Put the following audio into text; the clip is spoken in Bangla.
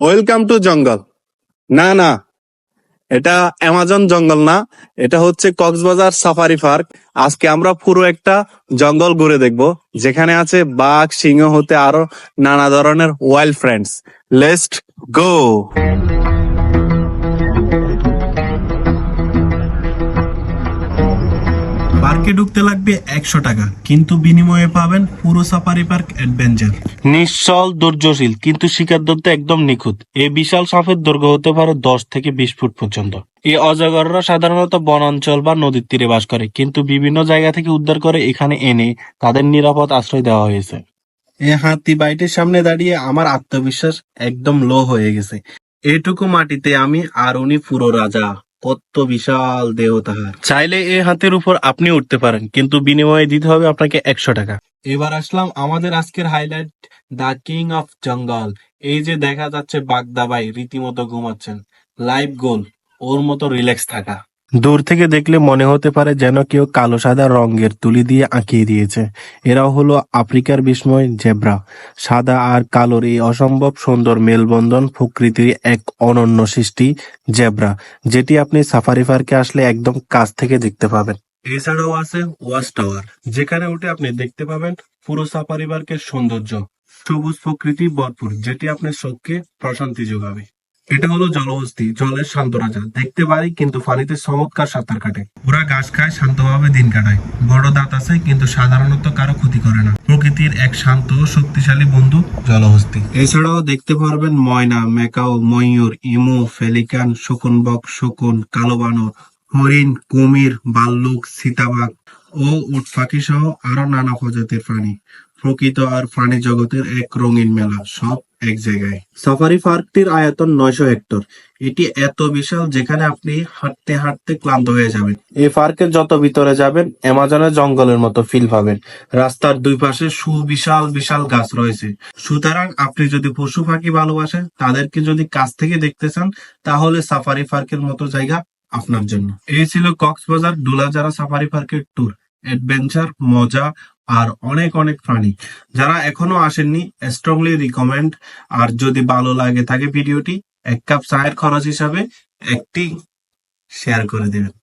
ওয়েলকাম টু জঙ্গল না না, এটা অ্যামাজন জঙ্গল না, এটা হচ্ছে কক্সবাজার সাফারি পার্ক আজকে আমরা পুরো একটা জঙ্গল ঘুরে দেখব, যেখানে আছে বাঘ, সিংহ হতে আরও নানা ধরনের ওয়াইল্ড ফ্রেন্ডস লেস্ট গো পার্কে ঢুকতে লাগবে একশো টাকা। কিন্তু বিনিময়ে পাবেন পুরো সাফারি পার্ক অ্যাডভেঞ্চার। নিশ্চল ধৈর্যশীল কিন্তু শিকার ধরতে একদম নিখুঁত। এই বিশাল সাপের দৈর্ঘ্য হতে পারে দশ থেকে বিশ ফুট পর্যন্ত। এই অজগররা সাধারণত বনাঞ্চল বা নদীর তীরে বাস করে কিন্তু বিভিন্ন জায়গা থেকে উদ্ধার করে এখানে এনে তাদের নিরাপদ আশ্রয় দেওয়া হয়েছে। এই হাতি বাইটের সামনে দাঁড়িয়ে আমার আত্মবিশ্বাস একদম লো হয়ে গেছে। এটুকু মাটিতে আমি আর উনি পুরো রাজা। কত বিশাল দেহ তাহার। চাইলে এই হাতের উপর আপনি উঠতে পারেন কিন্তু বিনিময়ে দিতে হবে আপনাকে একশো টাকা। এবার আসলাম আমাদের আজকের হাইলাইট দ্য কিং অফ জঙ্গল এই যে দেখা যাচ্ছে বাগদাবাই রীতিমতো ঘুমাচ্ছেন। লাইভ গোল ওর মতো রিল্যাক্স থাকা। দূর থেকে দেখলে মনে হতে পারে যেন কেউ কালো সাদা রঙের তুলি দিয়ে আঁকিয়ে দিয়েছে। এরা হলো আফ্রিকার বিস্ময় জেব্রা। সাদা আর কালোর এই অসম্ভব সুন্দর মেলবন্ধন প্রকৃতির এক অনন্য সৃষ্টি, জেব্রা, যেটি আপনি সাফারি পার্কে আসলে একদম কাছ থেকে দেখতে পাবেন। এছাড়াও আছে ওয়াচ টাওয়ার, যেখানে উঠে আপনি দেখতে পাবেন পুরো সাফারি পার্কের সৌন্দর্য। সবুজ প্রকৃতি ভরপুর, যেটি আপনার চোখকে প্রশান্তি যোগাবে। এটা হলো জলহস্তি, জলের শান্ত রাজা। দেখতে পারি, কিন্তু পানিতে চমৎকার সাঁতার কাটে। ওরা ঘাস খায়, শান্তভাবে দিন কাটায়। বড় দাঁত আছে, কিন্তু সাধারণত কারও ক্ষতি করে না। প্রকৃতির এক শান্ত, শক্তিশালী বন্ধু জলহস্তি। এছাড়াও দেখতে পারবেন ময়না মেকাও ময়ূর, ইমু, ফেলিকান, শকুনবক, শকুন কালো বানর হরিণ, কুমির ভাল্লুক সীতাবাঘ ও উট পাখি সহ আরও নানা প্রজাতির প্রাণী। প্রকৃত আর প্রাণী জগতের এক রঙিন মেলা। সব এক জায়গায়। সাফারি পার্কটির আয়তন নয়শো হেক্টর। এটি এত বিশাল যেখানে আপনি হাঁটতে হাঁটতে ক্লান্ত হয়ে যাবেন। এই পার্কের যত ভিতরে যাবেন, অ্যামাজনের জঙ্গলের মতো ফিল পাবেন। রাস্তার দুই পাশে সুবিশাল বিশাল গাছ রয়েছে। সুতরাং আপনি যদি পশু পাখি ভালোবাসেন, তাদেরকে যদি কাছ থেকে দেখতে চান, তাহলে সাফারি পার্কের মতো জায়গা আপনার জন্য। এই ছিল কক্সবাজার ডুলাজারা সাফারি পার্কের ট্যুর অ্যাডভেঞ্চার, মজা আর অনেক অনেক প্রাণী। যারা এখনও আসেননি স্ট্রংলি রিকমেন্ড আর যদি ভালো লাগে থাকে ভিডিওটি, এক কাপ চায়ের খরচ হিসাবে একটি শেয়ার করে দেবেন।